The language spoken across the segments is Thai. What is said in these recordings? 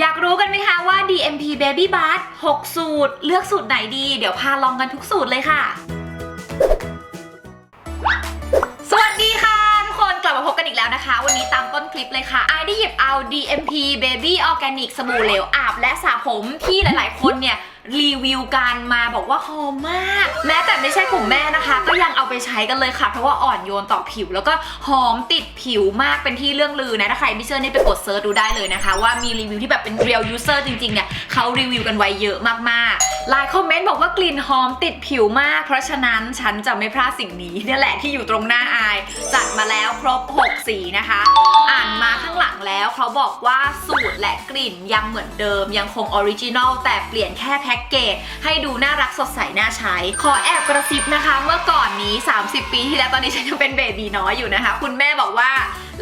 อยากรู้กันไหมคะว่า DMP Baby Bath 6 สูตร เลือกสูตรไหนดี เดี๋ยวพาลองกันทุกสูตรเลยค่ะ สวัสดีค่ะทุกคนกลับมาพบกันอีกแล้วนะคะ วันนี้ตามต้นคลิปเลยค่ะไอได้หยิบเอา DMP Baby Organic สบู่เหลวอาบและสระผมที่หลายๆ คนเนี่ย รีวิวกันมาบอกว่าหอมมาก แม้แต่ไม่ใช่กลุ่มแม่นะคะ ก็ยังเอาไปใช้กันเลยค่ะ เพราะว่าอ่อนโยนต่อผิว แล้วก็หอมติดผิวมากเป็นที่เรื่องลือนะ ถ้าใครไม่เชื่อนี่ไปกดเซิร์ชดูได้เลยนะคะ ว่ามีรีวิวที่แบบเป็น real user จริงๆเนี่ยเขารีวิวกันไว้เยอะมากๆ หลายคอมเมนต์บอกว่ากลิ่นหอมติดผิวมาก เพราะฉะนั้นฉันจะไม่พลาดสิ่งนี้เนี่ยแหละที่อยู่ตรงหน้าอาย จัดมาแล้วครบ 6 สีนะคะ อ่านมาข้างหลังแล้วเขาบอกว่าสูตรและกลิ่นยังเหมือนเดิม ยังคงออริจินอลแต่เปลี่ยนแค่แพ็กเกจให้ดูน่ารักสดใสน่าใช้ ขอแอบกระซิบนะคะ เมื่อก่อนนี้ 30 ปีที่แล้วตอนนี้ฉันยังเป็นเบบีน้อยอยู่นะคะ คุณแม่บอกว่า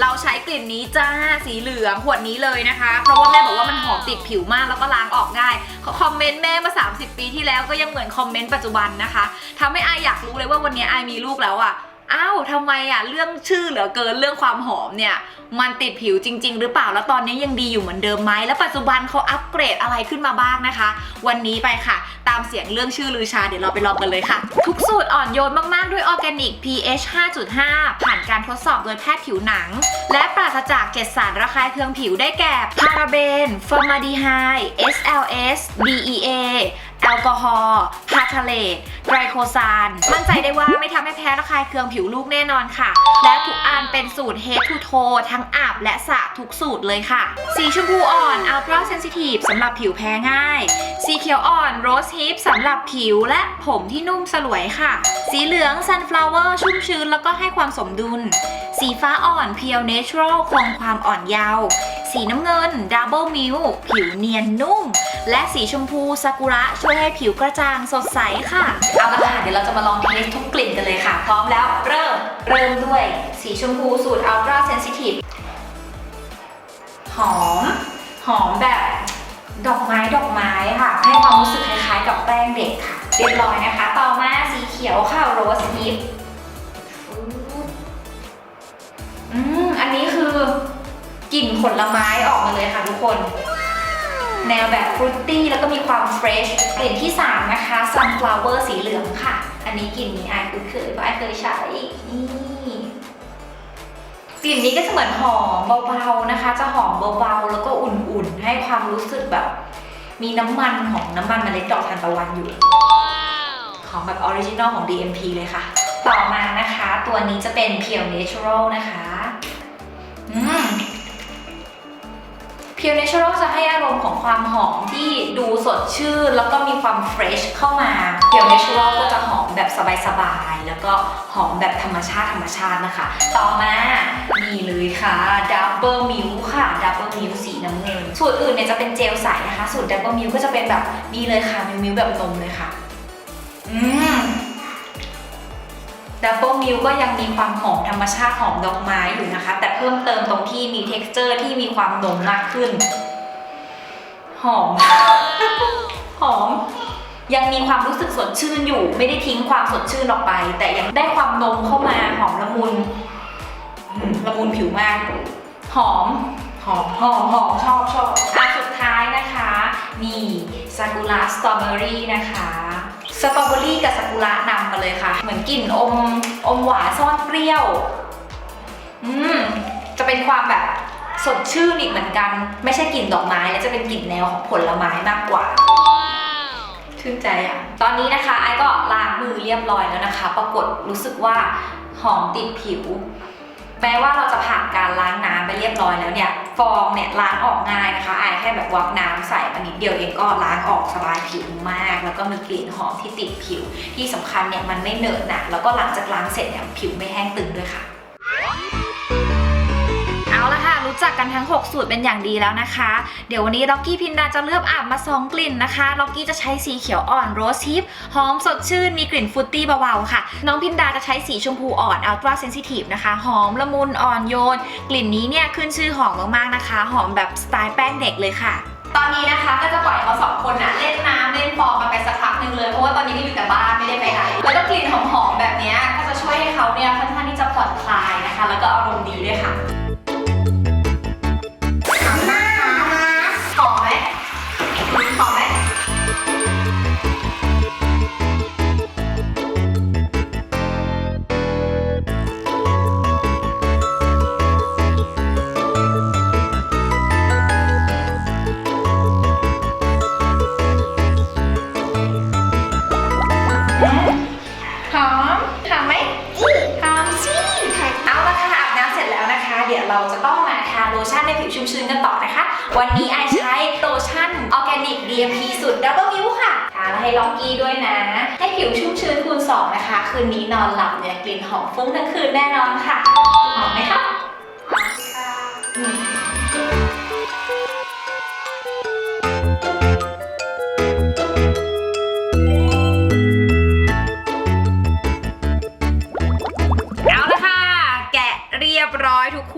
เราใช้กลิ่นนี้จ้าสีเหลืองขวดนี้เลยนะคะ เพราะว่าแม่บอกว่ามันหอมติดผิวมากแล้วก็ล้างออกง่ายคอมเมนต์แม่มา 30ปีที่แล้วก็ยังเหมือนคอมเมนต์ปัจจุบันนะคะทำให้อายอยากรู้เลยว่าวันนี้อายมีลูกแล้วอะอ้าวทำไมอะเรื่องชื่อเหลือเกินเรื่องความหอมเนี่ยมันติดผิวจริง ๆ หรือเปล่าแล้วตอนนี้ยังดีอยู่เหมือนเดิมไหมแล้วปัจจุบันเขาอัปเกรดอะไรขึ้นมาบ้างนะคะ วันนี้ไปค่ะ ตามเสียงเรื่องชื่อลือชาเดี๋ยวเราไปลองกันเลยค่ะ ทุกสูตรอ่อนโยนมาก ๆ ด้วยออร์แกนิก pH 5.5 ผ่านการทดสอบโดยแพทย์ผิวหนัง และปราศจากเจ็ดสารระคายเคืองผิวได้แก่พาราเบนฟอร์มาดีไฮ SLS DEA แอลกอฮอล์พาทาเลตไกรโคซาน มั่นใจได้ว่าไม่ทำให้แพ้ระคายเคืองผิวลูกแน่นอนค่ะ และทุกอันเป็นสูตร Head to Toe ทั้งอาบและสระทุกสูตรเลยค่ะ สีชมพูอ่อน Ultra Sensitive สำหรับผิวแพ้ง่าย สีเขียวอ่อน Rose Hip สำหรับผิวและผมที่นุ่มสลวยค่ะ สีเหลือง Sunflower ชุ่มชื้นแล้วก็ให้ความสมดุล สีฟ้าอ่อน Pure Natural คงความอ่อนเยาว์ สีน้ำเงิน Double Milk ผิวเนียนนุ่ม และสีชมพูซากุระช่วยให้ผิวกระจ่างสดใสค่ะ เอาละค่ะเดี๋ยวเราจะมาลองเทสทุกกลิ่นกันเลยค่ะ พร้อมแล้วเริ่ม เริ่มด้วยสีชมพูสูตร Ultra Sensitive หอม หอมแบบดอกไม้ดอกไม้ค่ะ ให้ความรู้สึกคล้ายๆกับแป้งเด็กค่ะ เรียบร้อยนะคะ ต่อมาสีเขียวค่ะ Rose Hip อืมอันนี้คือกลิ่นผลไม้ออกมาเลยค่ะทุกคน แนวแบบฟรุตตี้แล้วก็มีความเฟรชกลิ่นที่ 3 นะคะ sunflower สีเหลืองค่ะ อันนี้กลิ่นนี้ไอคุ้นเคยเพราะไอเคยใช้นี่กลิ่นนี้ก็จะเหมือนหอมเบาๆนะคะ จะหอมเบาๆแล้วก็อุ่นๆ ให้ความรู้สึกแบบ มีน้ำมันของน้ำมันเมล็ดดอกทานตะวันอยู่ ของแบบออริจินอลของ DMP เลยค่ะ ต่อมานะคะ ตัวนี้จะเป็น Pure Natural นะคะ อืม Pure Natural จะให้อารมณ์ของความหอมที่ดูสดชื่น แล้วก็มีความเฟรชเข้ามา Pure Natural ก็จะหอมแบบสบายๆ แล้วก็หอมแบบธรรมชาติธรรมชาตินะคะ ต่อมานี่เลยค่ะ Double Milk ค่ะ Double Milk สีน้ำเงิน สูตรอื่นเนี่ยจะเป็นเจลใสนะคะ สูตร Double Milk ก็จะเป็นแบบนี่เลยค่ะมิลมิลแบบนมเลยค่ะ อืมดับเบิลมิลก็ยังมีความหอมธรรมชาติหอมดอกไม้อยู่นะคะ แต่ พิ่มเติมตรงที่มี t e x t อร์ที่มีความนมมากขึ้น หอม หอม ยังมีความรู้สึกสดชื่นอยู่ ไม่ได้ทิ้งความสดชื่นออกไป แต่ยังได้ความนมเข้ามาหอมละมุนอืมละมุนผิวมาก หอม หอมหอมหอมชอบชอบอันสุดท้ายนะคะ นี่ซากุระสตรอเบอรี่นะคะสตรอเบอรี่กับซากุระนำมาเลยค่ะ เหมือนกลิ่นอมอมหวานซ่อนเปรี้ยว อืมจะ เป็นความแบบสดชื่นอีกเหมือนกัน ไม่ใช่กลิ่นดอกไม้แล้วจะเป็นกลิ่นแนวของผลไม้มากกว่าชื่นใจอะ ตอนนี้นะคะไอ้ก็ล้างมือเรียบร้อยแล้วนะคะ ปรากฏรู้สึกว่าหอมติดผิว แม้ว่าเราจะผ่านการล้างน้ำไปเรียบร้อยแล้วเนี่ย ฟองเนี่ยล้างออกง่ายนะคะไอายแค่แบบวักน้ำใส่มานิดเดียวเองก็ล้างออกสบายผิวมาก แล้วก็มีกลิ่นหอมที่ติดผิว ที่สำคัญเนี่ยมันไม่เหนอะหนะแล้วก็หลังจากล้างเสร็จเนี่ยผิวไม่แห้งตึงด้วยค่ะ เอาละค่ะ รู้จักกันทั้ง 6 สูตรเป็นอย่างดีแล้วนะคะ เดี๋ยววันนี้ล็อกกี้พินดาจะเลือกอาบมา 2 กลิ่นนะคะล็อกกี้จะใช้สีเขียวอ่อนโรสฮิปหอมสดชื่นมีกลิ่นฟรุตตี้เบาๆค่ะ น้องพินดาจะใช้สีชมพูอ่อนอัลตราเซนซิทีฟนะคะ หอมละมุนอ่อนโยน กลิ่นนี้เนี่ยขึ้นชื่อหอมมากๆนะคะ หอมแบบสไตล์แป้งเด็กเลยค่ะ ตอนนี้นะคะก็จะปล่อยเขาสองคนน่ะเล่นน้ำเล่นฟองกันไปสักพักหนึ่งเลยเพราะว่าตอนนี้ก็อยู่แต่บ้านไม่ได้ไปไหนแล้วก็กลิ่นหอมๆแบบนี้ก็จะช่วยให้เขาเนี่ยค่อนข้างที่จะผ่อนคลายนะคะ แล้วก็อารมณ์ดีด้วยค่ะ ให้ผิวชุ่มชื้นกันต่อนะคะ วันนี้ไอใช้โลชั่นออร์แกนิก DMP สูตรดับเบิลวิวค่ะทาแล้วให้ล็อกกี้ด้วยนะ ให้ผิวชุ่มชื้นคูณ 2 นะคะ คืนนี้นอนหลับเนี่ยกลิ่นหอมฟุ้งทั้งคืนแน่นอนค่ะ หอมไหมคะอืมเอ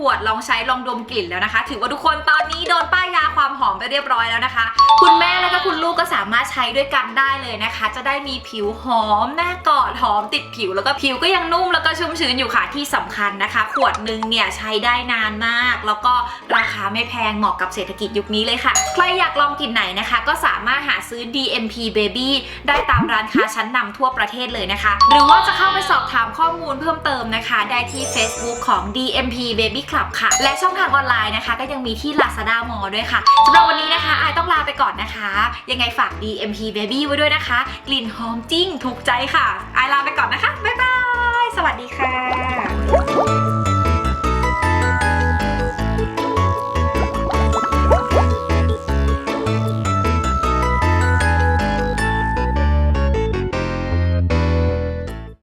วดลองใช้ลองดมกลิ่นแล้วนะคะ ถือว่าทุกคนตอนนี้โดนป้ายยาความหอมไปเรียบร้อยแล้วนะคะ คุณแม่แล้วก็คุณลูกก็สามารถใช้ด้วยกันได้เลยนะคะ จะได้มีผิวหอมหน้ากอดหอมติดผิว แล้วก็ผิวก็ยังนุ่มแล้วก็ชุ่มชื้นอยู่ค่ะที่สำคัญนะคะ ขวดนึงเนี่ยใช้ได้นานมาก แล้วก็ราคาไม่แพงเหมาะกับเศรษฐกิจยุคนี้เลยค่ะ ใครอยากลองกลิ่นไหนนะคะ ก็สามารถหาซื้อ DMP Baby ได้ตามร้านค้าชั้นนำทั่วประเทศเลยนะคะ หรือว่าจะเข้าไปสอบถามข้อมูลเพิ่มเติมนะคะ ได้ที่ Facebook ของ DMP Baby Club ค่ะ และช่องทางออนไลน์นะคะ ก็ยังมีที่ Lazada Mall ด้วยค่ะสำหรับวันนี้นะคะอายต้องลาไปก่อนนะคะ ยังไงฝาก DMP Baby ไว้ด้วยนะคะ กลิ่นหอมจริงถูกใจค่ะอายลาไปก่อนนะคะบ๊ายบายสวัสดีค่ะ